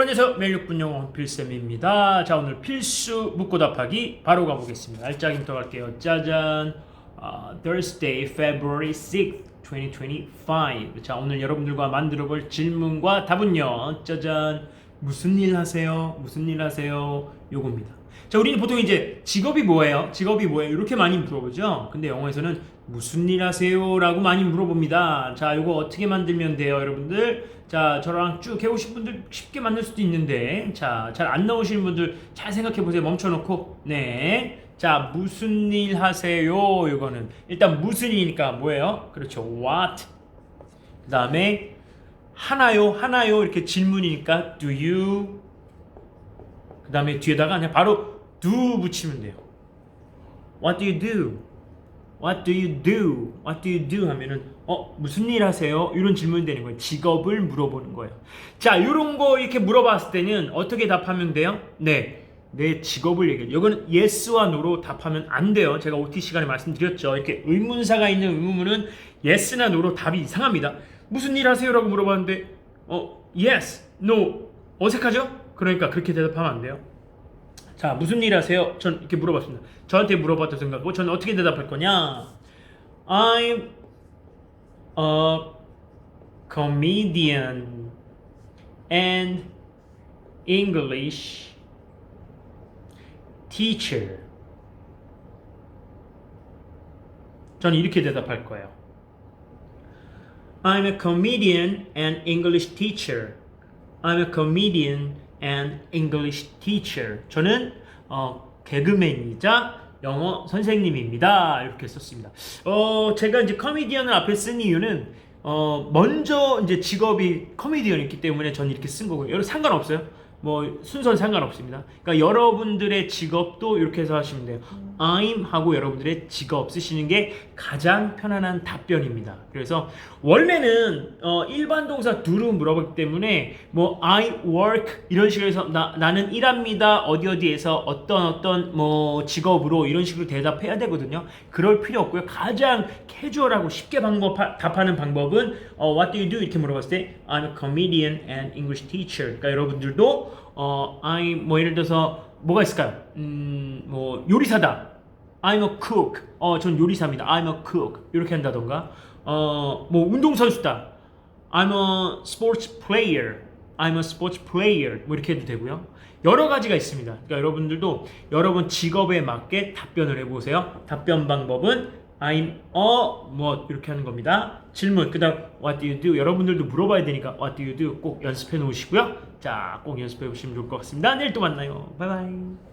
안녕하세요. 매일 6분 영어 필쌤입니다. 자 오늘 필수 묻고 답하기 바로 가보겠습니다. 알짜기부터 갈게요. 짜잔. 아, Thursday, February 6th, 2025. 자 오늘 여러분들과 만들어 볼 질문과 답은요. 짜잔. 무슨 일 하세요? 무슨 일 하세요? 요겁니다. 자 우리는 보통 이제 직업이 뭐예요? 직업이 뭐예요? 이렇게 많이 물어보죠. 근데 영어에서는 무슨 일 하세요? 라고 많이 물어봅니다. 자 요거 어떻게 만들면 돼요 여러분들? 자 저랑 쭉 해오신 분들 쉽게 만들 수도 있는데 자 잘 안 나오시는 분들 잘 생각해 보세요. 멈춰놓고 네. 자 무슨 일 하세요? 이거는 일단 무슨 일이니까 뭐예요? 그렇죠. What? 그 다음에 하나요? 하나요? 이렇게 질문이니까 do you? 그 다음에 뒤에다가 그냥 바로 do 붙이면 돼요. What do you do? What do you do? What do you do? 하면은 어 무슨 일 하세요? 이런 질문이 되는 거예요. 직업을 물어보는 거예요. 자, 이런 거 이렇게 물어봤을 때는 어떻게 답하면 돼요? 네. 내 직업을 얘기해요. 이거는 yes와 no로 답하면 안 돼요. 제가 OT 시간에 말씀드렸죠. 이렇게 의문사가 있는 의문문은 yes나 no로 답이 이상합니다. 무슨 일 하세요라고 물어봤는데 어 yes, no 어색하죠? 그러니까 그렇게 대답하면 안 돼요. 자, 무슨 일 하세요? 전 이렇게 물어봤습니다. 저한테 물어봤다 생각하고 저는 어떻게 대답할 거냐? I'm a comedian and English teacher. 저는 이렇게 대답할 거예요. I'm a comedian and English teacher. I'm a comedian and English teacher. 저는 어, 개그맨이자 영어 선생님입니다. 이렇게 썼습니다. 어, 제가 이제 커미디언을 앞에 쓴 이유는 어, 먼저 이제 직업이 커미디언이기 때문에 저는 이렇게 쓴 거고요. 여러분 상관없어요. 뭐 순서는 상관없습니다. 그러니까 여러분들의 직업도 이렇게 해서 하시면 돼요. I'm 하고 여러분들의 직업 쓰시는 게 가장 편안한 답변입니다. 그래서 원래는 어, 일반 동사 do로 물어보기 때문에 뭐 I work 이런 식으로 해서 나, 나는 일합니다. 어디 어디에서 어떤 어떤 뭐 직업으로 이런 식으로 대답해야 되거든요. 그럴 필요 없고요. 가장 캐주얼하고 쉽게 방법 답하는 방법은 어, What do you do 이렇게 물어봤을 때 I'm a comedian and English teacher. 그러니까 여러분들도 어, I 뭐 예를 들어서 뭐가 있을까요? 음, 뭐 요리사다. I'm a cook. 어, 전 요리사입니다. I'm a cook. 이렇게 한다던가. 어, 뭐 운동선수다. I'm a sports player. I'm a sports player. 뭐 이렇게 해도 되고요. 여러 가지가 있습니다. 그러니까 여러분들도 여러분 직업에 맞게 답변을 해보세요. 답변 방법은 I'm a 뭐 이렇게 하는 겁니다. 질문 그다음 What do you do? 여러분들도 물어봐야 되니까 What do you do? 꼭 연습해 놓으시고요. 자, 꼭 연습해 보시면 좋을 것 같습니다. 내일 또 만나요. 바이바이.